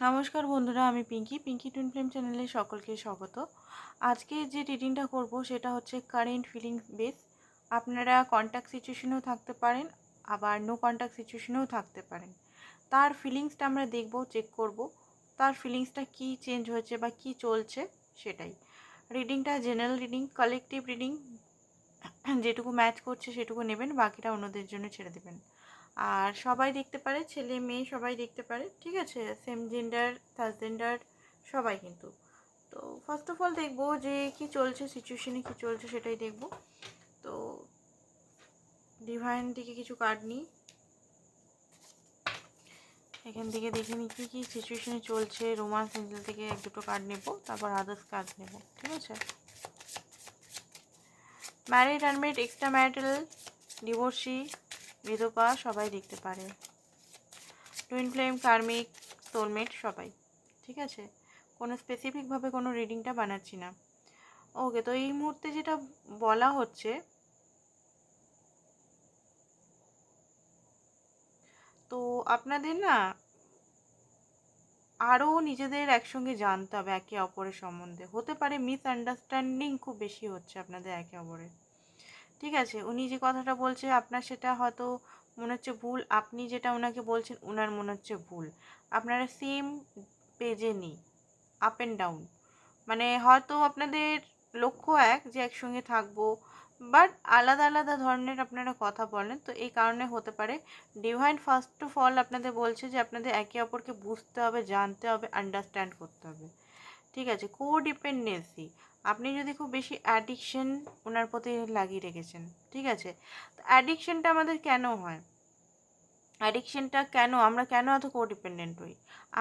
নমস্কার বন্ধুরা, আমি পিঙ্কি। পিঙ্কি টুইন ফিল্ম চ্যানেলে সকলকে স্বাগত। আজকে যে রিডিংটা করব সেটা হচ্ছে কারেন্ট ফিলিংস বেস আপনারা কন্ট্যাক্ট সিচুয়েশনেও থাকতে পারেন, আবার নো কন্ট্যাক্ট সিচুয়েশনেও থাকতে পারেন। তার ফিলিংসটা আমরা দেখব চেক করব। তার ফিলিংসটা কি চেঞ্জ হয়েছে বা কি চলছে সেটাই। রিডিংটা জেনারেল রিডিং কালেকটিভ রিডিং যেটুকু ম্যাচ করছে সেটুকু নেবেন, বাকিটা অন্যদের জন্য ছেড়ে দেবেন। আর সবাই দেখতে পারে, ছেলে মেয়ে সবাই দেখতে পারে, ঠিক আছে? সেম জেন্ডার থার্ড জেন্ডার সবাই কিন্তু। তো ফার্স্ট অফ অল দেখব যে কি চলছে সিচুয়েশনে কি চলছে সেটাই দেখব। তো ডিভাইন থেকে কিছু কার্ড নিই। এখান থেকে দেখে নিই কী কী সিচুয়েশনে চলছে। রোমান্স এঞ্জেল থেকে এক দুটো কার্ড নেব, তারপর আদার্স কার্ড নেব, ঠিক আছে? Married unmarried extra marital divorcee বিধবা সবাই দেখতে পারে। টুইন ফ্লেম কার্মিক সোলমেট সবাই, ঠিক আছে? কোনো স্পেসিফিকভাবে কোনো রিডিংটা বানাচ্ছি না। ওকে তো এই মুহূর্তে যেটা বলা হচ্ছে, তো আপনাদের না আরও নিজেদের একসঙ্গে জানতে হবে একে অপরের সম্বন্ধে। হতে পারে মিসআন্ডারস্ট্যান্ডিং খুব বেশি হচ্ছে আপনাদের একে অপরের। ঠিক আছে? উনি যে কথাটা বলছে, আপনার সেটা হয়তো মনে হচ্ছে ভুল। আপনি যেটা ওনাকে বলছেন ওনার মনে হচ্ছে ভুল। আপনারা সেম পেজে নেই আপ অ্যান্ড ডাউন মানে হয়তো আপনাদের লক্ষ্য এক যে একসঙ্গে থাকব বাট আলাদা আলাদা ধরনের আপনারা কথা বলেন। তো এই কারণে হতে পারে ডিভাইন ফার্স্ট অফ অল আপনাদের বলছে যে আপনাদের একে অপরকে বুঝতে হবে, জানতে হবে আন্ডারস্ট্যান্ড করতে হবে। ঠিক আছে? কো ডিপেন্ডেন্সি আপনি যদি খুব বেশি অ্যাডিকশন ওনার প্রতি লাগিয়ে রেখেছেন, ঠিক আছে? তো অ্যাডিকশনটা আমাদের কেন হয়? অ্যাডিকশনটা কেন, আমরা কেন এত কোডিপেন্ডেন্ট হই?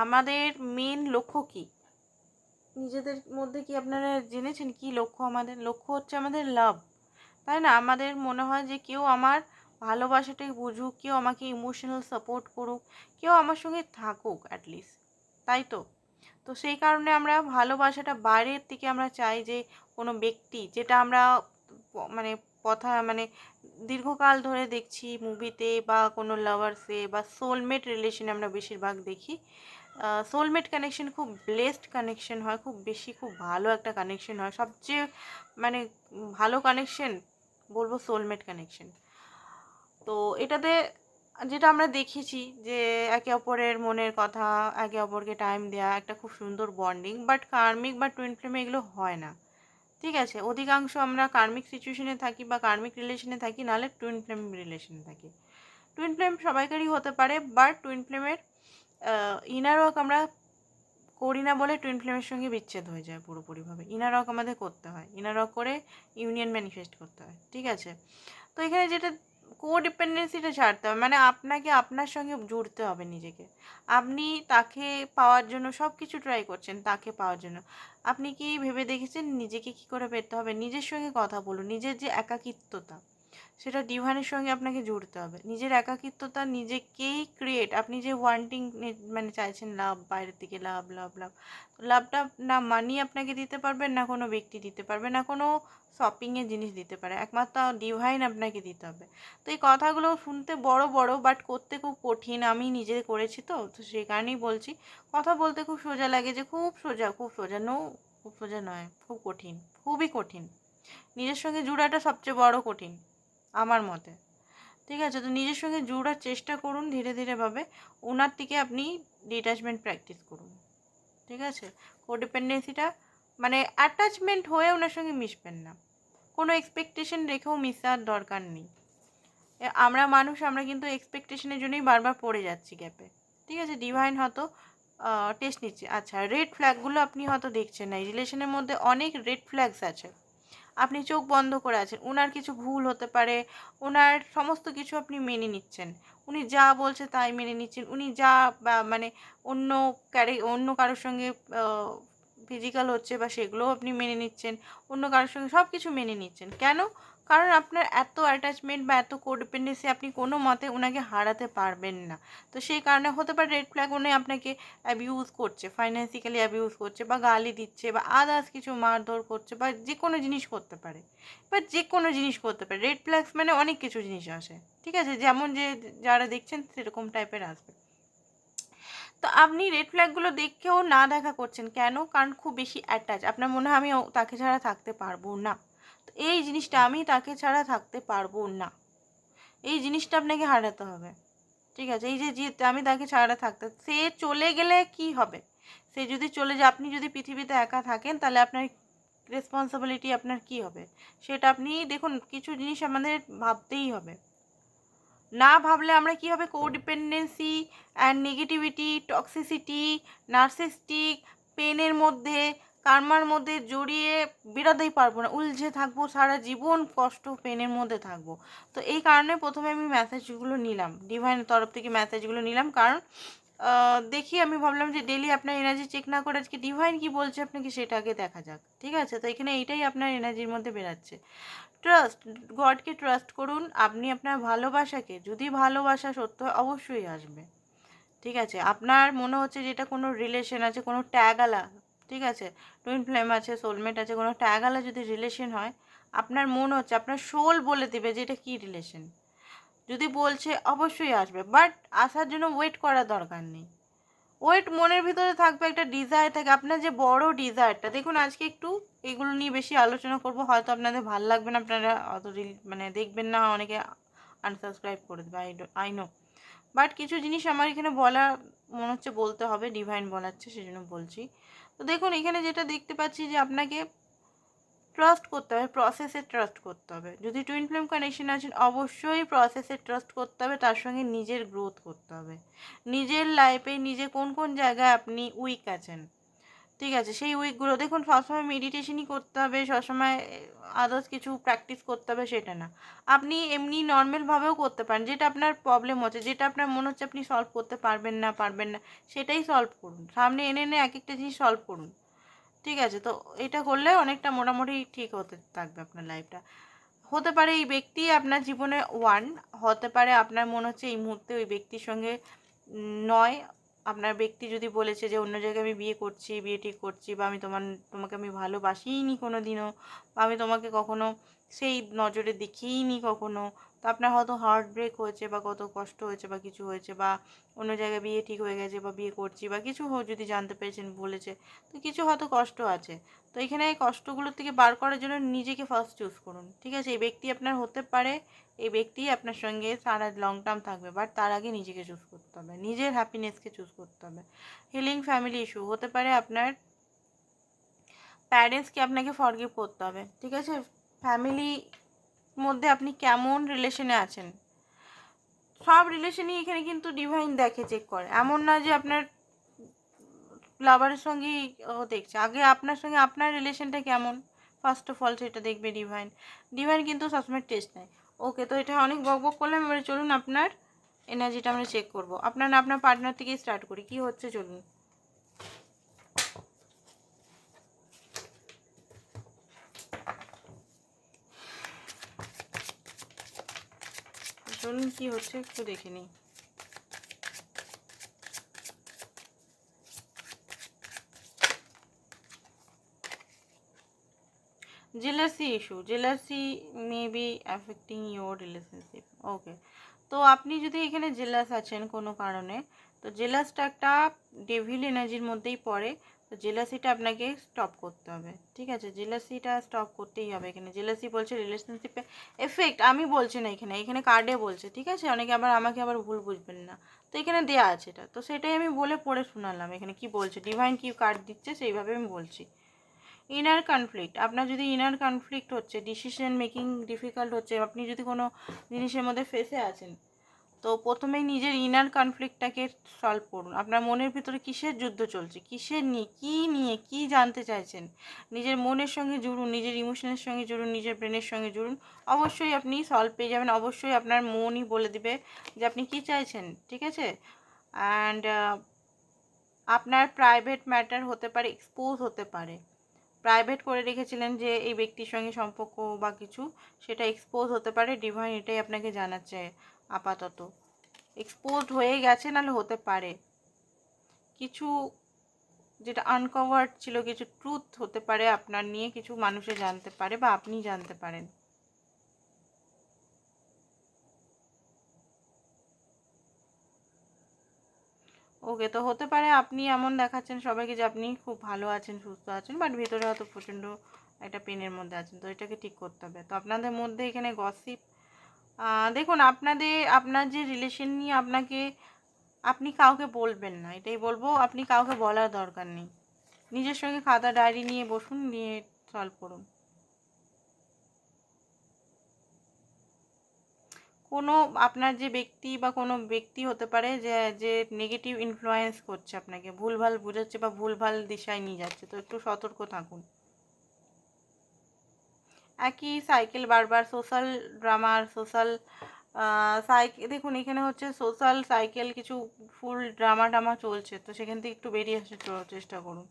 আমাদের মেন লক্ষ্য কি? নিজেদের মধ্যে কি আপনারা জেনেছেন কি লক্ষ্য আমাদের? লক্ষ্য হচ্ছে আমাদের লাভ তাই না? আমাদের মনে হয় যে কেউ আমার ভালোবাসাটাই বুঝুক, কেউ আমাকে ইমোশনাল সাপোর্ট করুক, কেউ আমার সঙ্গে থাকুক অ্যাটলিস্ট তাই তো? তো সেই কারণে আমরা ভালোবাসাটা বাইরের থেকে আমরা চাই যে কোনো ব্যক্তি, যেটা আমরা মানে কথা মানে দীর্ঘকাল ধরে দেখছি মুভিতে বা কোনো লাভার্সে বা সোলমেট রিলেশনে আমরা বেশিরভাগ দেখি। সোলমেট কানেকশন খুব ব্লেসড কানেকশন হয়, খুব বেশি খুব ভালো একটা কানেকশন হয়, সবচেয়ে মানে ভালো কানেকশন বলব সোলমেট কানেকশন তো এটাতে যেটা আমরা দেখেছি যে একে অপরের মনের কথা, একে অপরকে টাইম দেওয়া একটা খুব সুন্দর বন্ডিং বাট কার্মিক বা টুইন ফ্লেমে এগুলো হয় না। ঠিক আছে? অধিকাংশ আমরা কার্মিক সিচুয়েশনে থাকি বা কার্মিক রিলেশনে থাকি, নাহলে টুইন ফ্লেম রিলেশনে থাকি। টুইন ফ্লেম সবাইকারই হতে পারে বাট টুইন ফ্লেমের ইনার ওয়ার্ক আমরা করি না বলে টুইন ফ্লেমের সঙ্গে বিচ্ছেদ হয়ে যায় পুরোপুরিভাবে। ইনার ওয়ার্ক আমাদের করতে হয়। ইনার ওয়ার্ক করে ইউনিয়ন ম্যানিফেস্ট করতে হয়। ঠিক আছে? তো এখানে যেটা কোডিপেন্ডেন্সিটা ছাড়তে হবে। মানে আপনাকে আপনার সঙ্গে জুড়তে হবে নিজেকে। আপনি তাকে পাওয়ার জন্য সব কিছু ট্রাই করছেন তাকে পাওয়ার জন্য। আপনি কি ভেবে দেখেছেন নিজেকে কি করে পেতে হবে? নিজের সঙ্গে কথা বলুন, নিজের যে একাকিত্বতা। সেটা ডিভাইনের সঙ্গে আপনাকে জুড়তে হবে। নিজের একাকিত্বতা নিজেকেই ক্রিয়েট আপনি যে ওয়ান্টিং মানে চাইছেন লাভ বাইরের দিকে লাভ লাভ লাভ লাভটা না মানি আপনাকে দিতে পারবে, না কোনো ব্যক্তি দিতে পারবে, না কোনো শপিংয়ের জিনিস দিতে পারে, একমাত্র ডিভাইন আপনাকে দিতে হবে। তো এই কথাগুলো শুনতে বড় বড় বাট করতে খুব কঠিন, আমি নিজে করেছি তো তো সেই কারণেই বলছি, কথা বলতে খুব সোজা লাগে যে খুব সোজা খুব সোজা নো খুব সোজা নয়, খুব কঠিন, খুবই কঠিন। নিজের সঙ্গে জুড়াটা সবচেয়ে বড় কঠিন। আমার মতে। ঠিক আছে, তো নিজের সঙ্গে জুড়ার চেষ্টা করুন ধীরে ধীরেভাবে ওনার থেকে আপনি ডিট্যাচমেন্ট প্র্যাকটিস করুন। ঠিক আছে? কোডিপেন্ডেন্সিটা মানে অ্যাটাচমেন্ট হয়ে ওনার সঙ্গে মিশবেন না। কোনো এক্সপেকটেশন রেখেও মিশার দরকার নেই। আমরা মানুষ, আমরা কিন্তু এক্সপেকটেশনের জন্যই বারবার পড়ে যাচ্ছি গ্যাপে ঠিক আছে? ডিভাইন হয়তো টেস্ট নিচ্ছে। আচ্ছা রেড ফ্ল্যাগগুলো আপনি হয়তো দেখছেন না। এই রিলেশনের মধ্যে অনেক রেড ফ্ল্যাগস আছে। আপনি চোখ বন্ধ করে আছেন ওনার কিছু ভুল হতে পারে ওনার সমস্ত কিছু আপনি মেনে নিচ্ছেন। উনি যা বলছে তাই মেনে নিচ্ছেন, উনি যা মানে অন্য ক্যারে অন্য কারোর সঙ্গে ফিজিক্যাল হচ্ছে বা সেগুলোও আপনি মেনে নিচ্ছেন, অন্য কারোর সঙ্গে সব কিছু মেনে নিচ্ছেন। কেন? কারণ আপনার এত অ্যাটাচমেন্ট বা এত কোডিপেন্ডেন্সি আপনি কোনো মতে ওনাকে হারাতে পারবেন না। তো সেই কারণে হতে পারে রেড ফ্ল্যাগ উনি আপনাকে অ্যাবিউজ করছে ফাইন্যান্সিক্যালি অ্যাবিউজ করছে বা গালি দিচ্ছে বা আদার্স কিছু মারধর করছে বা যে কোনো জিনিস করতে পারে। বা যে কোনো জিনিস করতে পারে রেড ফ্ল্যাগস মানে অনেক কিছু জিনিস আসে, ঠিক আছে? যেমন যে যারা দেখছেন সেরকম টাইপের আসবে। তো আপনি রেড ফ্ল্যাগগুলো দেখেও না দেখা করছেন কেন? কারণ খুব বেশি অ্যাটাচ আপনার মনে হয় আমি তাকে ছাড়া থাকতে পারব না। এই জিনিসটা আমি তাকে ছাড়া থাকতে পারব না। এই জিনিসটা আপনাকে হারাতে হবে। ঠিক আছে? এই যে আমি তাকে ছাড়া থাকতে, সে চলে গেলে কি হবে? সে যদি চলে যায়, আপনি যদি পৃথিবীতে একা থাকেন, তাহলে আপনার রেসপন্সিবিলিটি আপনার কি হবে? সেটা আপনি দেখুন, কিছু জিনিস আমাদের ভাবতেই হবে। না ভাবলে আমরা কি হবে? Codependency and negativity toxicity narcissistic পেনের মধ্যে কার্মার মধ্যে জড়িয়ে বেরোতেই পারব না। উলঝে থাকব, সারা জীবন কষ্ট পেনের মধ্যে থাকব। তো এই কারণে প্রথমে আমি ম্যাসেজগুলো নিলাম। ডিভাইনের তরফ থেকে মেসেজগুলো নিলাম। কারণ দেখি আমি ভাবলাম যে ডেলি আপনার এনার্জি চেক না করে আজকে ডিভাইন কি বলছে আপনাকে সেটা আগে দেখা যাক। ঠিক আছে? তো এখানে এইটাই আপনার এনার্জির মধ্যে বেরাচ্ছে। ট্রাস্ট গডকে ট্রাস্ট করুন। আপনি আপনার ভালোবাসাকে, যদি ভালোবাসা সত্য হয়, অবশ্যই আসবে। ঠিক আছে? আপনার মনে হচ্ছে যেটা কোনো রিলেশন আছে, কোনো ট্যাগালা ঠিক আছে? টুইন ফ্লেম আছে সোলমেট আছে, কোনো ট্যাগালা যদি রিলেশন হয়, আপনার মন হচ্ছে, আপনার সোল বলে দেবে যে এটা কী রিলেশন যদি বলছে, অবশ্যই আসবে বাট আসার জন্য ওয়েট করার দরকার নেই। ওয়েট মনের ভিতরে থাকবে, একটা ডিজায়ার থাকে। আপনার যে বড় ডিজায়ারটা দেখুন আজকে একটু এগুলো নিয়ে বেশি আলোচনা করব, হয়তো আপনাদের ভালো লাগবে না, আপনারা অত মানে দেখবেন না, অনেকে আনসাবস্ক্রাইব করে দেবে আই আই নো বাট কিছু জিনিস আমার এখানে বলা মনে হচ্ছে বলতে হবে ডিভাইন বলাচ্ছে সেই জন্য বলছি। তো দেখুন, এখানে যেটা দেখতে পাচ্ছি যে আপনাকে ট্রাস্ট করতে হবে প্রসেসে ট্রাস্ট করতে হবে। যদি টুইন ফ্লেম কানেকশন আছেন অবশ্যই প্রসেসে ট্রাস্ট করতে হবে, তার সঙ্গে নিজের গ্রোথ করতে হবে। নিজের লাইফে নিজে কোন কোন জায়গায় আপনি উইক আছেন ঠিক আছে, সেই উইকগুলো দেখুন, সবসময় মেডিটেশনই করতে হবে, সবসময় আদার্স কিছু প্র্যাকটিস করতে হবে, সেটা না। আপনি এমনি নর্মালভাবেও করতে পারেন, যেটা আপনার প্রবলেম হচ্ছে, যেটা আপনার মনে হচ্ছে আপনি সলভ করতে পারবেন না পারবেন না, সেটাই সলভ করুন। সামনে এনে এনে এক একটা জিনিস সলভ করুন। ঠিক আছে, তো এটা করলে অনেকটা মোটামুটি ঠিক হতে থাকবে আপনার লাইফটা হতে পারে এই ব্যক্তি আপনার জীবনে ওয়ান হতে পারে আপনার মনে হচ্ছে এই মুহূর্তে ওই ব্যক্তির সঙ্গে নয় আপনার ব্যক্তি যদি বলেছে যে, অন্য জায়গায় আমি বিয়ে করছি, বিয়ে ঠিক করছি বা আমি তোমার, তোমাকে আমি ভালোবাসিই নি কোনো দিনও বা আমি তোমাকে কখনো সেই নজরে দেখিই নি কখনো তো আপনার হয়তো হার্ট ব্রেক হয়েছে বা কত কষ্ট হয়েছে বা কিছু হয়েছে বা অন্য জায়গায় বিয়ে ঠিক হয়ে গেছে বা বিয়ে করছি বা কিছু যদি জানতে পেরেছেন, বলেছে, তো কিছু হয়তো কষ্ট আছে। তো এখানে এই কষ্টগুলোর থেকে বার করার জন্য নিজেকে ফার্স্ট চুজ করুন, ঠিক আছে? এই ব্যক্তি আপনার হতে পারে, এই ব্যক্তি আপনার সঙ্গে সারা লং টার্ম থাকবে বাট তার আগে নিজেকে চুজ করতে হবে, নিজের হ্যাপিনেসকে চুজ করতে হবে। হিলিং ফ্যামিলি ইস্যু হতে পারে আপনার প্যারেন্টসকে আপনাকে ফরগিভ করতে হবে, ঠিক আছে? ফ্যামিলি মধ্যে আপনি কেমন রিলেশনে আছেন? সব রিলেশনই এখানে কিন্তু ডিভাইন দেখে চেক করে। এমন না যে আপনার লাভারের সঙ্গেই দেখছে। আগে আপনার সঙ্গে আপনার রিলেশনটা কেমন? ফার্স্ট অফ অল সেটা দেখবে ডিভাইন ডিভাইন কিন্তু সবসময় টেস্ট নেয়। ওকে তো এটা অনেক বক বক করলাম, এবারে চলুন আপনার এনার্জিটা আমরা চেক করব। আপনার না, আপনার পার্টনার থেকেই স্টার্ট করি। কি হচ্ছে চলুন? চলুন কি হচ্ছে একটু দেখে নিই। Jealousy issue, jealousy may be affecting your relationship ওকে তো আপনি যদি এখানে জেলাস আছেন কোনো কারণে, তো জেলাসটা একটা ডেভিল এনার্জির মধ্যেই পড়ে। তো জেলাসিটা আপনাকে স্টপ করতে হবে, ঠিক আছে? জেলাসিটা স্টপ করতেই হবে এখানে। জেলাসি বলছে রিলেশনশিপে এফেক্ট আমি বলছি না এখানে এখানে কার্ডে বলছে, ঠিক আছে? অনেকে আবার আমাকে আবার ভুল বুঝবেন না। তো এখানে দেয়া আছে এটা। তো সেটাই আমি বলে পড়ে শোনালাম এখানে কি বলছে। ডিভাইন কি কার্ড দিচ্ছে, সেইভাবে আমি বলছি। ইনার কনফ্লিক্ট আপনার যদি ইনার কনফ্লিক্ট হচ্ছে ডিসিশন মেকিং ডিফিকাল্ট হচ্ছে, আপনি যদি কোনো জিনিসের মধ্যে ফেসে আছেন তো প্রথমেই নিজের ইনার কনফ্লিক্টটাকে সলভ করুন। আপনার মনের ভিতরে কিসের যুদ্ধ চলছে? কিসের নিয়ে? কী নিয়ে? কী জানতে চাইছেন? নিজের মনের সঙ্গে জুড়ুন, নিজের ইমোশনের সঙ্গে জুড়ুন, নিজের ব্রেনের সঙ্গে জুড়ুন। অবশ্যই আপনি সলভ পেয়ে যাবেন, অবশ্যই আপনার মনই বলে দিবে যে আপনি কী চাইছেন, ঠিক আছে? অ্যান্ড আপনার প্রাইভেট ম্যাটার হতে পারে এক্সপোজ হতে পারে। প্রাইভেট করে রেখেছিলেন যে এই ব্যক্তির সঙ্গে সম্পর্ক বা কিছু, সেটা এক্সপোজ হতে পারে ডিভাইন এটাই আপনাকে জানাচ্ছে। আপাতত। এক্সপোজড হয়ে গেছে, নাহলে হতে পারে। কিছু যেটা আনকভার্ড ছিল, কিছু ট্রুথ হতে পারে আপনার নিয়ে, কিছু মানুষে জানতে পারে বা আপনি জানতে পারেন। ওকে তো হতে পারে আপনি এমন দেখাচ্ছেন সবাইকে যে আপনি খুব ভালো আছেন, সুস্থ আছেন বাট ভেতরে হয়তো প্রচণ্ড একটা পেনের মধ্যে আছেন। তো এটাকে ঠিক করতে হবে। তো আপনাদের মধ্যে এখানে গসিপ দেখুন, আপনাদের, আপনার যে রিলেশন নিয়ে আপনাকে, আপনি কাউকে বলবেন না, এটাই বলব, আপনি কাউকে বলার দরকার নেই। নিজের সঙ্গে খাতা ডায়েরি নিয়ে বসুন, নিয়ে সলভ করুন। কোনো, আপনার যে ব্যক্তি বা কোনো ব্যক্তি হতে পারে যে যে নেগেটিভ ইনফ্লুয়েন্স করছে আপনাকে, ভুলভাল বোঝাচ্ছে বা ভুলভাল দিশায় নিয়ে যাচ্ছে, তো একটু সতর্ক থাকুন। একই সাইকেল বারবার, সোশ্যাল ড্রামার সোশ্যাল সাইকেল দেখুন, এখানে হচ্ছে সোশ্যাল সাইকেল কিছু ফুল ড্রামা টামা চলছে, তো সেখান থেকে একটু বেরিয়ে আসার চেষ্টা করুন।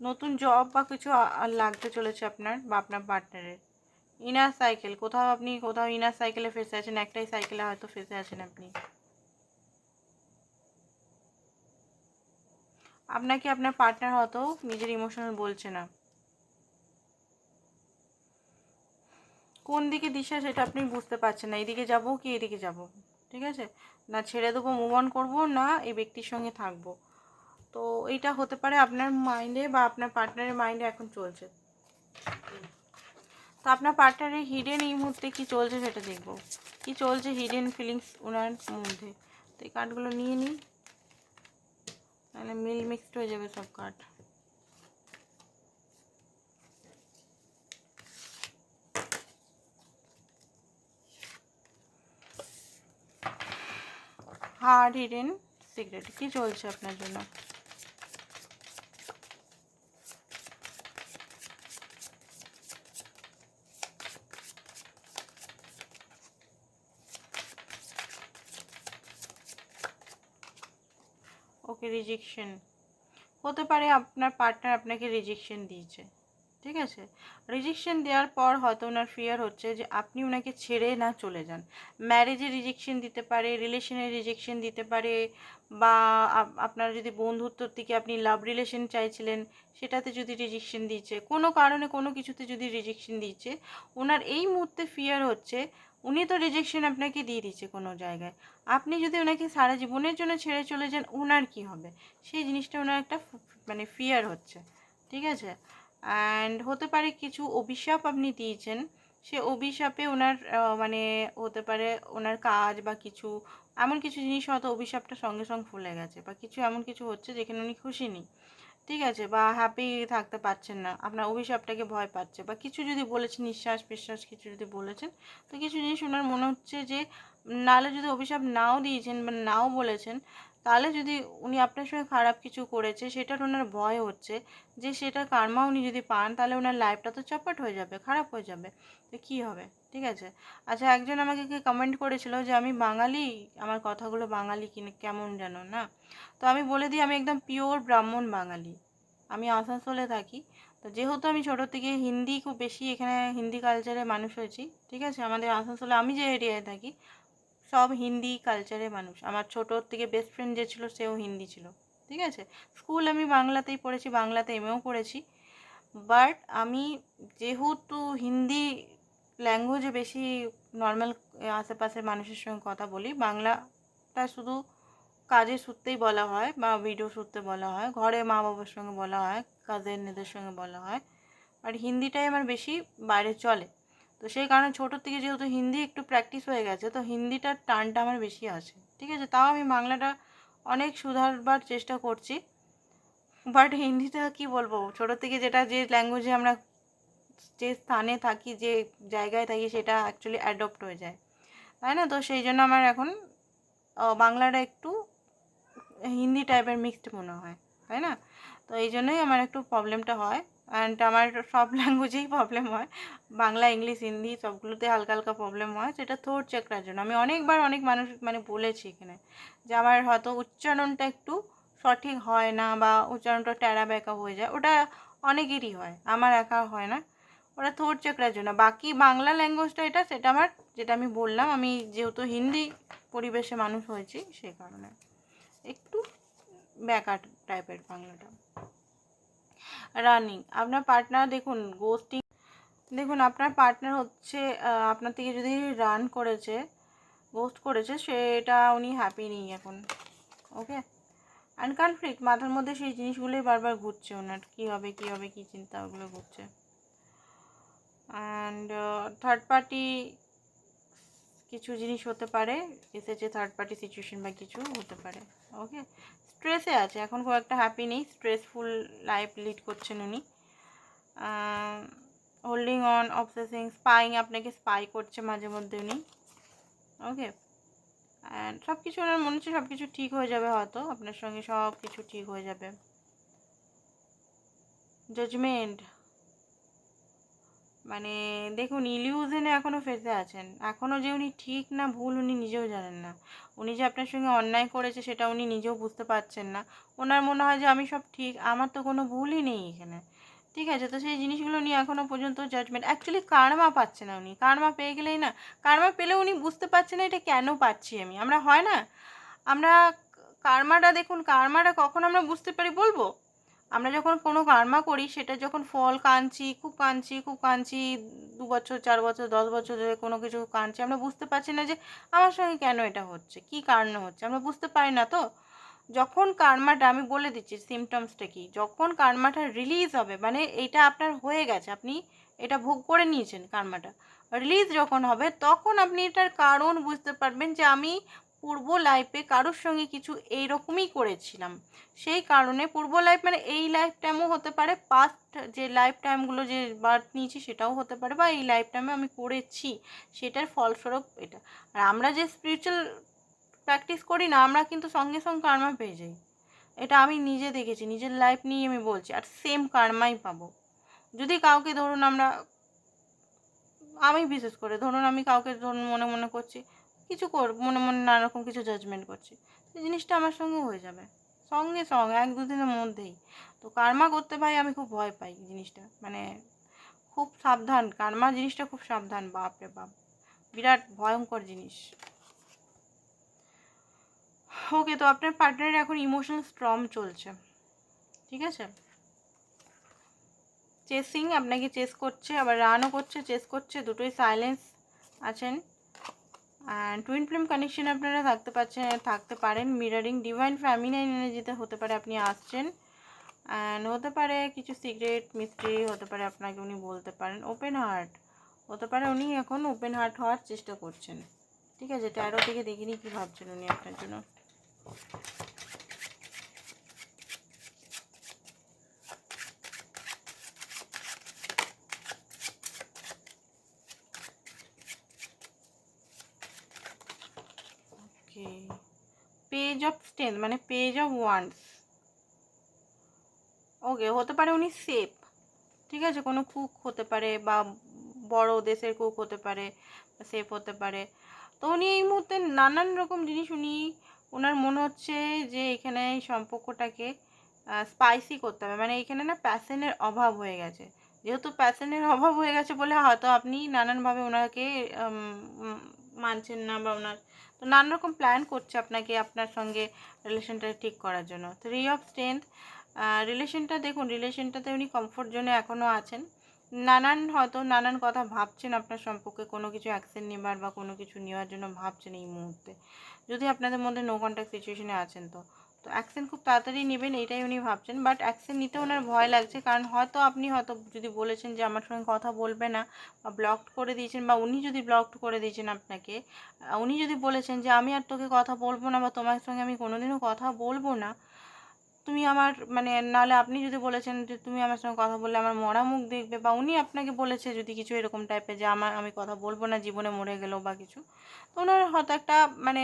নতুন জব বা কিছু লাগতে চলেছে আপনার, বা আপনার পার্টনারের? ইনার সাইকেল, কোথাও আপনি, কোথাও ইনার সাইকেলে ফেসে আছেন, একটাই সাইকেলে হয়তো ফেসে আছেন আপনি। আপনাকে আপনার পার্টনার হয়তো নিজের ইমোশনাল বলছে না। কোন দিকে দিশা সেটা আপনি বুঝতে পারছেন না, এদিকে যাব কি এদিকে যাব, ঠিক আছে? না ছেড়ে দেবো মুভ অন করব, না এই ব্যক্তির সঙ্গে থাকব। তো এইটা হতে পারে আপনার মাইন্ডে বা আপনার পার্টনারের মাইন্ডে এখন চলছে। তো আপনার পার্টনারের হিডেন এই মুহূর্তে কী চলছে সেটা দেখব। কি চলছে হিডেন ফিলিংস ওনার মধ্যে? তো এই কার্ডগুলো নিয়ে নিই। তাহলে মিল মিক্সড হয়ে যাবে সব কাঠ। হার্ড হিডেন সিগারেট কি চলছে আপনার জন্য? রিজেকশন হতে পারে আপনার পার্টনার আপনাকে রিজেকশন দিয়েছে। ঠিক আছে? রিজেকশন দেওয়ার পর হয়তো ওনার ফিয়ার হচ্ছে যে আপনি ওনাকে ছেড়ে না চলে যান। ম্যারেজে রিজেকশন দিতে পারে রিলেশনে রিজেকশন দিতে পারে বা আপনার যদি বন্ধুত্বর থেকে আপনি লাভ রিলেশন চাইছিলেন, সেটাতে যদি রিজেকশন দিচ্ছে কোনো কারণে কোনো কিছুতে যদি রিজেকশন দিচ্ছে ওনার এই মুহূর্তে ফিয়ার হচ্ছে উনি তো রিজেকশন আপনাকে দিয়ে দিচ্ছে কোনো জায়গায়। আপনি যদি ওনাকে সারা জীবনের জন্য ছেড়ে চলে যান ওনার কি হবে? সেই জিনিসটা ওনার একটা মানে ফিয়ার হচ্ছে, ঠিক আছে? অ্যান্ড হতে পারে কিছু অভিশাপ আপনি দিয়েছেন, সে অভিশাপে ওনার মানে হতে পারে ওনার কাজ বা কিছু, এমন কিছু জিনিস হয়তো অভিশাপটা সঙ্গে সঙ্গে ফুলে গেছে বা কিছু এমন কিছু হচ্ছে যেখানে উনি খুশি নেই। ঠিক আছে, বা হ্যাপি থাকতে পারছেন না, আপনার অভিশাপটাকে ভয় পাচ্ছে, বা কিছু যদি বলেছেন, নিঃশ্বাস বিশ্বাস কিছু যদি বলেছেন, তো কিছু জিনিস ওনার মনে হচ্ছে যে নালে যদি অভিশাপ নাও দিয়েছেন বা নাও বলেছেন তাহলে যদি উনি আপনার সঙ্গে খারাপ কিছু করেছে, সেটার ওনার ভয় হচ্ছে যে সেটা কার্মা উনি যদি পান, তাহলে ওনার লাইফটা তো চপাট হয়ে যাবে, খারাপ হয়ে যাবে। তো কী হবে? ঠিক আছে? আচ্ছা একজন আমাকে কি কমেন্ট করেছিল যে, আমি বাঙালি, আমার কথাগুলো বাঙালি কি কেমন যেন, না? তো আমি বলে দিই, আমি একদম পিওর ব্রাহ্মণ বাঙালি। আমি আসানসোলে থাকি। তো যেহেতু আমি ছোটোর থেকে হিন্দি খুব বেশি এখানে হিন্দি কালচারে মানুষ হয়েছি, ঠিক আছে? আমাদের আসানসোলে, আমি যে এরিয়ায় থাকি সব হিন্দি কালচারের মানুষ। আমার ছোটোর থেকে বেস্ট ফ্রেন্ড যে ছিল, সেও হিন্দি ছিল। ঠিক আছে? স্কুল আমি বাংলাতেই পড়েছি, বাংলাতে এমএও পড়েছি বাট আমি যেহেতু হিন্দি ল্যাঙ্গুয়েজে বেশি নর্মাল আশেপাশের মানুষের সঙ্গে কথা বলি, বাংলাটা শুধু কাজের সূত্রেই বলা হয় বা ভিডিও সূত্রে বলা হয়, ঘরে মা বাবার সঙ্গে বলা হয় কাজের নেদের সঙ্গে বলা হয়। আর হিন্দিটাই আমার বেশি বাইরে চলে। তো সেই কারণে ছোটোর থেকে যেহেতু হিন্দি একটু প্র্যাকটিস হয়ে গেছে, তো হিন্দিটার টানটা আমার বেশি আছে। ঠিক আছে? তাও আমি বাংলাটা অনেক সুধারবার চেষ্টা করছি। বাট হিন্দিটা কি বলব? ছোটো থেকে যেটা যে ল্যাঙ্গুয়েজে আমরা যে স্থানে থাকি, যে জায়গায় থাকি, সেটা অ্যাকচুয়ালি অ্যাডপ্ট হয়ে যায়। তাই না? তো সেই জন্য আমার এখন বাংলাটা একটু হিন্দি টাইপের মিক্সড মনে হয়। তাই না? তো এই জন্যই আমার একটু প্রবলেমটা হয়। অ্যান্ড আমার সব ল্যাঙ্গুয়েজেই প্রবলেম হয়। বাংলা, ইংলিশ, হিন্দি সবগুলোতে হালকা হালকা প্রবলেম হয়। সেটা থোর চাকরার জন্য। আমি অনেকবার অনেক মানুষ মানে বলেছি এখানে যে আমার হয়তো উচ্চারণটা একটু সঠিক হয় না বা উচ্চারণটা ট্যারা ব্যাকা হয়ে যায়। ওটা অনেকেরই হয়। আমার একা হয় না। ওটা থোর চাকরার জন্য। বাকি বাংলা ল্যাঙ্গুয়েজটা এটা, সেটা আমার যেটা আমি বললাম, আমি যেহেতু হিন্দি পরিবেশে মানুষ হয়েছি, সে কারণে। একটু ব্যাকা টাইপের বাংলাটা। রানিং আপনার পার্টনার দেখুন গোস্টিং দেখুন, আপনার পার্টনার হচ্ছে আপনার থেকে যদি রান করেছে গোস্ট করেছে, সেটা উনি হ্যাপি নেই এখন ওকে অ্যান্ড কনফ্লিক্ট মাথার মধ্যে সেই জিনিসগুলোই বারবার ঘুরছে ওনার, কী হবে কী হবে, কী চিন্তা, ওগুলো ঘুরছে। অ্যান্ড থার্ড পার্টি কিছু জিনিস হতে পারে এসেছে থার্ড পার্টি সিচুয়েশন বা কিছু হতে পারে ওকে স্ট্রেসে আছে, এখন খুব একটা হ্যাপি নেই স্ট্রেসফুল লাইফ লিড করছেন উনি। হোল্ডিং অন অবসেসিং স্পাইং আপনাকে স্পাই করছে মাঝে মধ্যে উনি ওকে অ্যান্ড সব কিছু ওনার মনে হচ্ছে সব কিছু ঠিক হয়ে যাবে হয়তো, আপনার সঙ্গে সব কিছু ঠিক হয়ে যাবে। জাজমেন্ট মানে দেখুন ইলিউশনে এখনও ফেসে আছেন। এখনও যে উনি ঠিক না, ভুল উনি নিজেও জানেন না। উনি যে আপনার সঙ্গে অন্যায় করেছে, সেটা উনি নিজেও বুঝতে পারছেন না। ওনার মনে হয় যে, আমি সব ঠিক, আমার তো কোনো ভুলই নেই এখানে। ঠিক আছে? তো সেই জিনিসগুলো নিয়ে এখনও পর্যন্ত জাজমেন্ট অ্যাকচুয়ালি কারমা পাচ্ছে না উনি। কারমা পেয়ে গেলেই না কারমা পেলে উনি বুঝতে পারছে না, এটা কেন পাচ্ছি আমি? আমরা হয় না? আমরা কারমাটা দেখুন কারমাটা কখন আমরা বুঝতে পারি বলব? আমরা যখন কোনো কার্মা করি, সেটা যখন ফল কাঁদছি, খুব কাঁদছি খুব কাঁদছি, দু বছর, চার বছর, দশ বছর ধরে কোনো কিছু কাঁদছি, আমরা বুঝতে পারছি না যে আমার সঙ্গে কেন এটা হচ্ছে, কি কারণে হচ্ছে, আমরা বুঝতে পারি না তো। যখন কার্মাটা আমি বলে দিচ্ছি সিমটমসটা কি, যখন কার্মাটা রিলিজ হবে মানে এটা আপনার হয়ে গেছে, আপনি এটা ভোগ করে নিয়েছেন কার্মাটা রিলিজ যখন হবে, তখন আপনি এটার কারণ বুঝতে পারবেন যে আমি পূর্ব লাইফে কারোর সঙ্গে কিছু এইরকমই করেছিলাম। সেই কারণে পূর্ব লাইফ মানে এই লাইফ টাইমও হতে পারে পাস্ট যে লাইফ টাইমগুলো যে বার্থ নিয়েছি সেটাও হতে পারে বা এই লাইফ টাইমে আমি করেছি, সেটার ফলস্বরূপ এটা। আর আমরা যে স্পিরিচুয়াল প্র্যাকটিস করি না, আমরা কিন্তু সঙ্গে সঙ্গে কার্মা পেয়ে যাই। এটা আমি নিজে দেখেছি, নিজের লাইফ নিয়ে আমি বলছি, আর সেম কার্মাই পাবো। যদি কাউকে ধরুন আমরা, আমি বিশেষ করে ধরুন আমি কাউকে ধরুন মনে মনে করছি কিছু কর, মনে মনে নানা রকম কিছু জাজমেন্ট করছি। সেই জিনিসটা আমার সঙ্গে হয়ে যাবে। সঙ্গে সঙ্গে, এক দুদিনের মধ্যেই। তো কার্মা করতে ভাই আমি খুব ভয় পাই জিনিসটা। মানে খুব সাবধান, কার্মা জিনিসটা খুব সাবধান, বাপ রে বাপ। বিরাট ভয়ঙ্কর জিনিস। ওকে, তো আপনার পার্টনারের এখন ইমোশনাল স্ট্রং চলছে। ঠিক আছে? চেসিং আপনাকে চেস করছে, আবার রানও করছে চেস করছে, দুটোই সাইলেন্স আছেন। টুইন ফ্লেম কানেকশন আপনারা থাকতে পারছেন, থাকতে পারেন। মিরারিং ডিভাইন ফ্যামিনাইন এনার্জিতে হতে পারে আপনি আসছেন। অ্যান্ড হতে পারে কিছু সিক্রেট মিস্ট্রি হতে পারে আপনাকে উনি বলতে পারেন। ওপেন হার্ট হতে পারে উনি এখন ওপেন হার্ট হওয়ার চেষ্টা করছেন। ঠিক আছে ট্যারো থেকে দেখিনি কী ভাবছেন উনি আপনার জন্য ওকে পেজ অফ স্ট্রেংথ মানে পেজ অফ ওয়ান্স ওকে হতে পারে উনি সেফ ঠিক আছে? কোনো কুক হতে পারে বা বড় দেশের কুক হতে পারে সেফ হতে পারে। তো উনি এই মুহূর্তে নানান রকম জিনিস উনি ওনার মনে হচ্ছে যে এখানে এই সম্পর্কটাকে স্পাইসি করতে হবে। মানে এখানে না প্যাশনের অভাব হয়ে গেছে। যেহেতু প্যাশনের অভাব হয়ে গেছে বলে হয়তো আপনি নানানভাবে ওনাকে মানছেন না বা ওনার, তো নানা রকম প্ল্যান করছে আপনাকে আপনার সঙ্গে রিলেশনটা ঠিক করার জন্য। থ্রি অফ স্ট্রেংথ রিলেশনটা দেখুন রিলেশনটাতে উনি কমফোর্ট জোনে এখনও আছেন। নানান হয়তো নানান কথা ভাবছেন আপনার সম্পর্কে, কোনো কিছু অ্যাকশন নেবার বা কোনো কিছু নেওয়ার জন্য ভাবছেন এই মুহূর্তে। যদি আপনাদের মধ্যে নো কন্ট্যাক্ট সিচুয়েশনে আছেন তো। তো অ্যাকশন খুব তাড়াতাড়ি নেবেন এটাই উনি ভাবছেন। বাট অ্যাকশন নিতে ওনার ভয় লাগছে, কারণ হয়তো আপনি হয়তো যদি বলেছেন যে আমার সঙ্গে কথা বলবে না বা ব্লকড করে দিয়েছেন বা উনি যদি ব্লকড করে দিয়েছেন আপনাকে উনি যদি বলেছেন যে আমি আর তোকে কথা বলব না বা তোমার সঙ্গে আমি কোনোদিনও কথা বলব না তুমি আমার মানে নাহলে আপনি যদি বলেছেন যে তুমি আমার সঙ্গে কথা বললে আমার মরা মুখ দেখবে বা উনি আপনাকে বলেছে যদি কিছু এরকম টাইপের যে আমার, আমি কথা বলব না, জীবনে মরে গেলেও বা কিছু, তো ওনার হয়তো একটা মানে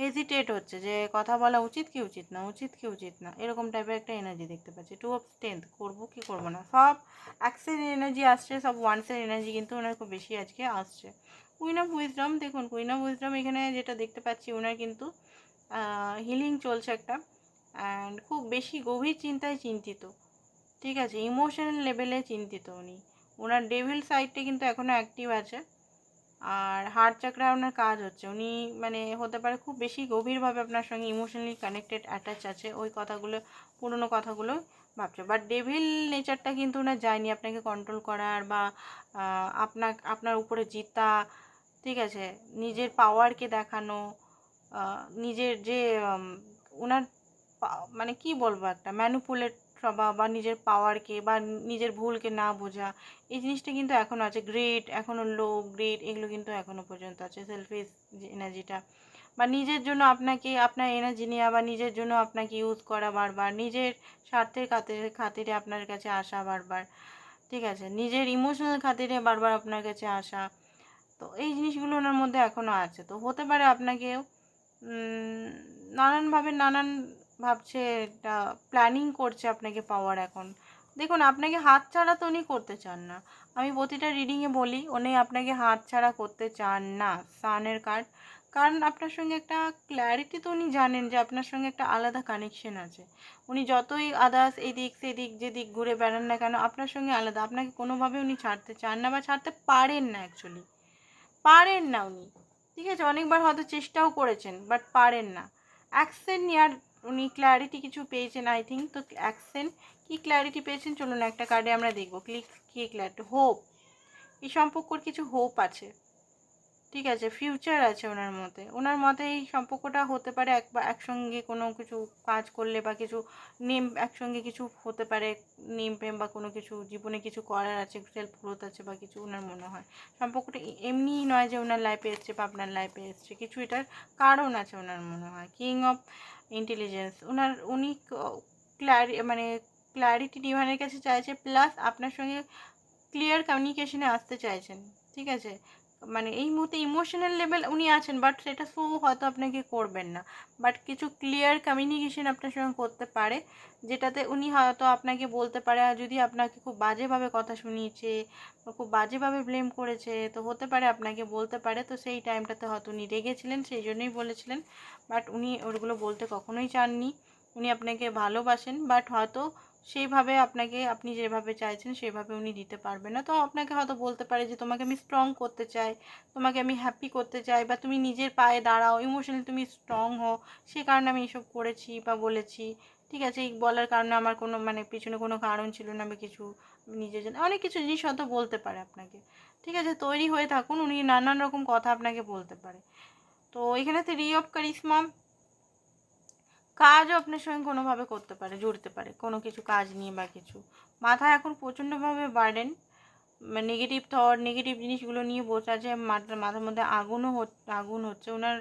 হেজিটেট হচ্ছে যে কথা বলা উচিত কি উচিত না, উচিত কি উচিত না, এরকম টাইপের একটা এনার্জি দেখতে পাচ্ছি। টু অফ স্ট্রেংথ করব কি করব না, সব অ্যাক্সের এনার্জি আসছে, সব ওয়ান্সের এনার্জি কিন্তু ওনার খুব বেশি আজকে আসছে। কুইন অফ উইজডম দেখুন কুইন অফ উইজডম এখানে যেটা দেখতে পাচ্ছি, ওনার কিন্তু হিলিং চলছে একটা। অ্যান্ড খুব বেশি গভীর চিন্তায় চিন্তিত। ঠিক আছে ইমোশনাল লেভেলে চিন্তিত উনি। ওনার ডেভিল সাইডটা কিন্তু এখনও অ্যাক্টিভ আছে। আর হার্ট চাকরা ওনার কাজ হচ্ছে। উনি মানে হতে পারে খুব বেশি গভীরভাবে আপনার সঙ্গে ইমোশনালি কানেক্টেড অ্যাটাচ আছে। ওই কথাগুলো, পুরনো কথাগুলো ভাবছে। বাট ডেভিল নেচারটা কিন্তু ওনার যায়নি। আপনাকে কন্ট্রোল করার বা আপনার আপনার উপরে জিতা, ঠিক আছে, নিজের পাওয়ারকে দেখানো নিজের যে ওনার মানে কি বলব একটা? ম্যানুপুলেট স্বভাব বা নিজের পাওয়ারকে বা নিজের ভুলকে না বোঝা, এই জিনিসটা কিন্তু এখনও আছে। গ্রেট এখনও লো গ্রেট এগুলো কিন্তু এখনও পর্যন্ত আছে। সেলফিশ যে এনার্জিটা বা নিজের জন্য আপনাকে, আপনার এনার্জি নেওয়া বা নিজের জন্য আপনাকে ইউজ করা বারবার, নিজের স্বার্থের খাতিরে খাতিরে আপনার কাছে আসা বারবার। ঠিক আছে? নিজের ইমোশনাল খাতিরে বারবার আপনার কাছে আসা। তো এই জিনিসগুলো ওনার মধ্যে এখনও আছে। তো হতে পারে আপনাকেও নানানভাবে নানান ভাবছে, এটা প্ল্যানিং করছে আপনাকে পাওয়ার এখন। দেখুন, আপনাকে হাত ছাড়া তো উনি করতে চান না। আমি প্রতিটা রিডিংয়ে বলি, উনি আপনাকে হাত ছাড়া করতে চান না সানের কার্ড কারণ আপনার সঙ্গে একটা ক্ল্যারিটি তো উনি জানেন যে আপনার সঙ্গে একটা আলাদা কানেকশন আছে। উনি যতই আদার্স এদিক সেদিক যেদিক ঘুরে বেড়ান না কেন, আপনার সঙ্গে আলাদা। আপনাকে কোনোভাবে উনি ছাড়তে চান না বা ছাড়তে পারেন না অ্যাকচুয়ালি পারেন না উনি। ঠিক আছে, অনেকবার হয়তো চেষ্টাও করেছেন বাট পারেন না। অ্যাকসেন্ট নেওয়ার উনি ক্ল্যারিটি কিছু পেয়েছেন আই থিঙ্ক তো অ্যাকসেন্ট কী ক্ল্যারিটি পেয়েছেন? চলুন একটা কার্ডে আমরা দেখব। ক্লিক কী ক্ল্যারিটি হোপ এই সম্পর্কর কিছু হোপ আছে। ঠিক আছে ফিউচার আছে ওনার মতে। ওনার মতে এই সম্পর্কটা হতে পারে এক বা একসঙ্গে কোনো কিছু কাজ করলে বা কিছু নেম একসঙ্গে কিছু হতে পারে নেম প্রেম বা কোনো কিছু জীবনে কিছু করার আছে সেলফ গ্রোথ আছে বা কিছু ওনার মনে হয়। সম্পর্কটা এমনিই নয় যে ওনার লাইফে এসছে বা আপনার লাইফে এসছে। কিছু এটার কারণ আছে ওনার মনে হয়। কিং অফ ইন্টেলিজেন্স ওনার উনি ক্ল্যারি মানে ক্লারিটি ডিভাইনের কাছে চাইছে প্লাস আপনার সঙ্গে ক্লিয়ার কমিউনিকেশনে আসতে চাইছেন, ঠিক আছে? মানে এই মুহূর্তে ইমোশনাল লেভেল উনি আছেন বাট সেটা শো হয়তো আপনাকে করবেন না। বাট কিছু ক্লিয়ার কমিউনিকেশন আপনার সঙ্গে করতে পারে, যেটাতে উনি হয়তো আপনাকে বলতে পারে যদি আপনাকে খুব বাজেভাবে কথা শুনিয়েছে খুব বাজেভাবে ব্লেম করেছে, তো হতে পারে আপনাকে বলতে পারে। তো সেই টাইমটাতে হয়তো উনি রেগেছিলেন, সেই জন্যই বলেছিলেন। বাট উনি ওগুলো বলতে কখনোই চাননি। উনি আপনাকে ভালোবাসেন বাট হয়তো সেইভাবে আপনাকে, আপনি যেভাবে চাইছেন সেভাবে উনি দিতে পারবেন না। তো আপনাকে হয়তো বলতে পারে যে, তোমাকে আমি স্ট্রং করতে চাই, তোমাকে আমি হ্যাপি করতে চাই বা তুমি নিজের পায়ে দাঁড়াও ইমোশনালি তুমি স্ট্রং হও, সে কারণে আমি এসব করেছি বা বলেছি। ঠিক আছে, এই বলার কারণে আমার কোনো মানে পিছনে কোনো কারণ ছিল না, আমি কিছু নিজের জন্য, অনেক কিছু জিনিস হয়তো বলতে পারে আপনাকে। ঠিক আছে, তৈরি হয়ে থাকুন, উনি নানান রকম কথা আপনাকে বলতে পারে। তো এখানেতে রি অফ কারিশমা কাজও আপনার সঙ্গে কোনোভাবে করতে পারে, জুড়তে পারে, কোনো কিছু কাজ নিয়ে বা কিছু। মাথা এখন প্রচণ্ডভাবে বার্ডেন নেগেটিভ থট নেগেটিভ জিনিসগুলো নিয়ে বসে আছে মাথার মাথার মধ্যে আগুনও আগুন হচ্ছে। ওনার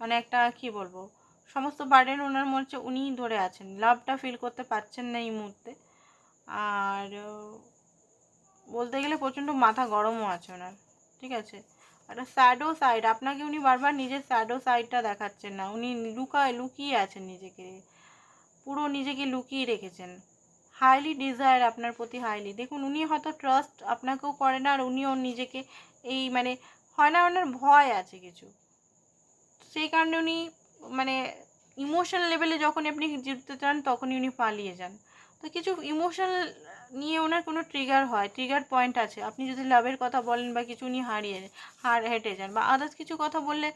মানে একটা কি বলব? সমস্ত বার্ডেন ওনার হচ্ছে, উনিই ধরে আছেন। লাভটা ফিল করতে পারছেন না এই মুহূর্তে। আর, বলতে গেলে প্রচণ্ড মাথা গরমও আছে ওনার। ঠিক আছে? একটা স্যাডো সাইড, আপনাকে উনি বারবার নিজের স্যাডো সাইডটা দেখাচ্ছেন না। উনি লুকায় লুকিয়ে আছেন নিজেকে। পুরো নিজেকে লুকিয়ে রেখেছেন। হাইলি ডিজায়ার আপনার প্রতি হাইলি দেখুন, উনি হয়তো ট্রাস্ট আপনাকেও করে না, আর উনিও নিজেকে এই মানে হয় না, ওনার ভয় আছে কিছু। সেই কারণে উনি মানে ইমোশনাল লেভেলে যখন আপনি জিততে চান, তখনই উনি পালিয়ে যান। তো কিছু ইমোশনাল নিয়ে ওনার কোনো ট্রিগার হয় ট্রিগার পয়েন্ট আছে। আপনি যদি লাভের কথা বলেন বা কিছু উনি হারিয়ে হার, হেঁটে যান বা আদার্স কিছু কথা বললে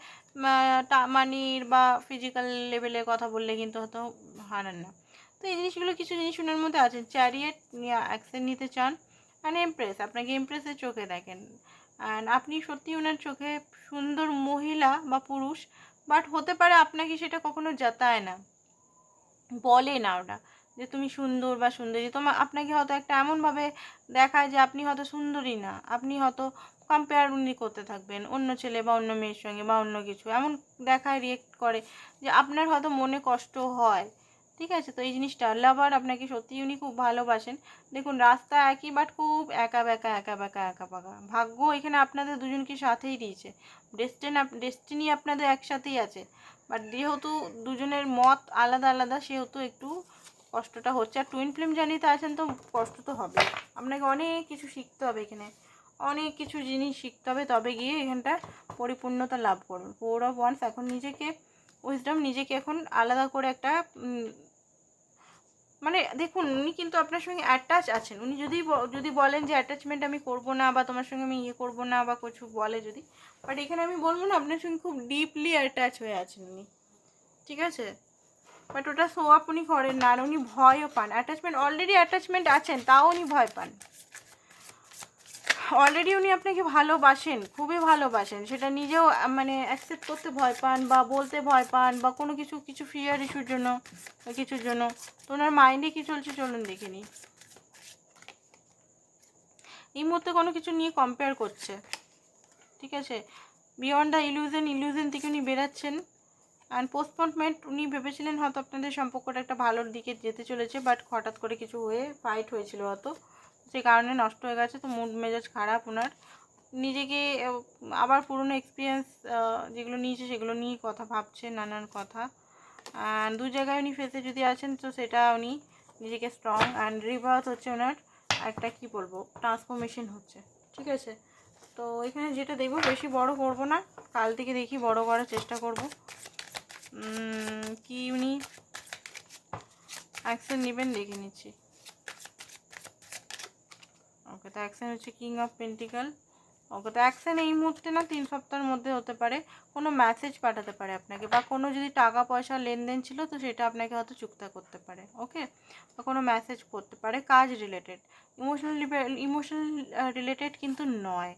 মানির বা ফিজিক্যাল লেভেলের কথা বললে কিন্তু হয়তো হারান না। তো এই জিনিসগুলো কিছু জিনিস ওনার মধ্যে আছে। চ্যারিয়েট অ্যাকশন নিতে চান অ্যান্ড এমপ্রেস আপনাকে এমপ্রেসের চোখে দেখেন। অ্যান্ড আপনি সত্যি ওনার চোখে সুন্দর মহিলা বা পুরুষ বাট হতে পারে আপনাকে সেটা কখনো যাতায় না, বলে না ওটা। যে তুমি সুন্দর বা সুন্দরী। তোমার আপনাকে হয়তো একটা এমনভাবে দেখায় যে আপনি হয়তো সুন্দরী না। আপনি হয়তো কম্পেয়ার উনি করতে থাকবেন। অন্য ছেলে বা অন্য মেয়ের সঙ্গে বা অন্য কিছু। এমন দেখায় রিয়েক্ট করে যে আপনার হয়তো মনে কষ্ট হয়। ঠিক আছে? তো এই জিনিসটা লাভার আপনাকে সত্যিই উনি খুব ভালোবাসেন। দেখুন, রাস্তা একই বাট খুব একা বেকা একা বেকা, একা পাকা। ভাগ্য এখানে আপনাদের দুজনকে সাথেই দিয়েছে। ডেস্টিন ডেস্টিনি আপনাদের একসাথেই আছে। বাট যেহেতু দুজনের মত আলাদা আলাদা, সেহেতু একটু কষ্টটা হচ্ছে। আর টুইন ফিল্ম জানিতে আছেন তো, কষ্ট তো হবে। আপনাকে অনেক কিছু শিখতে হবে এখানে। অনেক কিছু জিনিস শিখতে হবে। তবে গিয়ে এখানটা পরিপূর্ণতা লাভ করুন। ফোর অফ ওয়ান্স এখন নিজেকে উইজডম নিজেকে এখন আলাদা করে একটা মানে দেখুন, উনি কিন্তু আপনার সঙ্গে অ্যাটাচ আছেন। উনি যদি যদি বলেন যে অ্যাটাচমেন্ট আমি করব না বা তোমার সঙ্গে আমি ইয়ে করব না বা কিছু বলে যদি বাট এখানে আমি বলব না, আপনার সঙ্গে খুব ডিপলি অ্যাটাচ হয়ে আছেন উনি। ঠিক আছে? বাট ওটা শো আপ উনি করেন না, আর উনি ভয়ও পান। অ্যাটাচমেন্ট অলরেডি অ্যাটাচমেন্ট আছেন, তাও উনি ভয় পান। অলরেডি উনি আপনাকে ভালোবাসেন, খুবই ভালোবাসেন। সেটা নিজেও মানে অ্যাকসেপ্ট করতে ভয় পান বা বলতে ভয় পান বা কোনো কিছু কিছু ফিয়ার ইস্যুর জন্য কিছুর জন্য। তো ওনার মাইন্ডে কী চলছে চলুন দেখে নিই। এই মুহূর্তে কোনো কিছু নিয়ে কম্পেয়ার করছে। ঠিক আছে? বিয়ন্ড দ্য ইলিউশন ইলিউশন থেকে উনি বেরাচ্ছেন। অ্যান্ড পোস্টপনমেন্ট উনি ভেবেছিলেন হয়তো আপনাদের সম্পর্কটা একটা ভালোর দিকে যেতে চলেছে বাট হঠাৎ করে কিছু হয়ে ফাইট হয়েছিল হয়তো। সেই কারণে নষ্ট হয়ে গেছে, তো মুড মেজাজ খারাপ ওনার নিজেকে আবার পুরনো এক্সপিরিয়েন্স যেগুলো নিয়েছে সেগুলো নিয়ে কথা ভাবছে, নানান কথা। অ্যান্ড দু জায়গায় উনি ফেসে যদি আছেন, তো সেটা উনি নিজেকে স্ট্রং অ্যান্ড রিভার্স হচ্ছে ওনার একটা কি বলব ট্রান্সফরমেশন হচ্ছে, ঠিক আছে? তো এখানে যেটা দেখব, বেশি বড় করব না, কাল থেকে দেখি বড় করার চেষ্টা করব। কি উনি? অ্যাকশন নেবেন, দেখে নিচ্ছি। ওকে তো অ্যাকশন হচ্ছে কিং অফ পেন্টিকাল ওকে তো অ্যাকশন এই মুহূর্তে না তিন সপ্তাহের মধ্যে হতে পারে। কোনো মেসেজ পাঠাতে পারে আপনাকে, বা কোনো যদি টাকা পয়সা লেনদেন ছিল, তো সেটা আপনাকে হয়তো চুক্তা করতে পারে ওকে বা কোনো মেসেজ করতে পারে, কাজ রিলেটেড ইমোশনাল ইমোশনাল রিলেটেড কিন্তু নয়।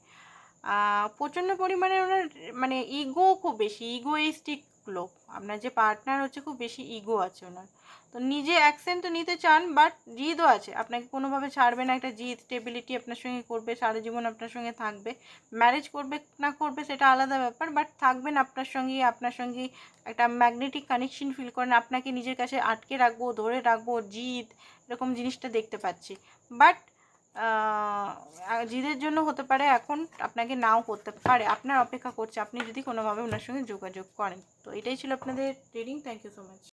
প্রচণ্ড পরিমাণে ওনার মানে ইগো খুব বেশি। ইগোইস্টিক লোক আপনার যে পার্টনার হচ্ছে, খুব বেশি ইগো আছে ওনার। তো নিজে অ্যাকসেন্ট তো নিতে চান বাট জিদও আছে। আপনাকে কোনোভাবে ছাড়বে না, একটা জিদ স্টেবিলিটি আপনার সঙ্গে করবে, সারা জীবন আপনার সঙ্গে থাকবে। ম্যারেজ করবে না করবে, সেটা আলাদা ব্যাপার বাট থাকবেন আপনার সঙ্গে আপনার সঙ্গে একটা ম্যাগনেটিক কানেকশন ফিল করেন, আপনাকে নিজের কাছে আটকে রাখব, ধরে রাখব, জিদ, এরকম জিনিসটা দেখতে পাচ্ছি। বাট জিদের জন্য হতে পারে এখন আপনাকে নাও করতে পারে। আপনার অপেক্ষা করছে। আপনি যদি কোনোভাবে ওনার সঙ্গে যোগাযোগ করেন। তো এটাই ছিল আপনাদের reading thank you so much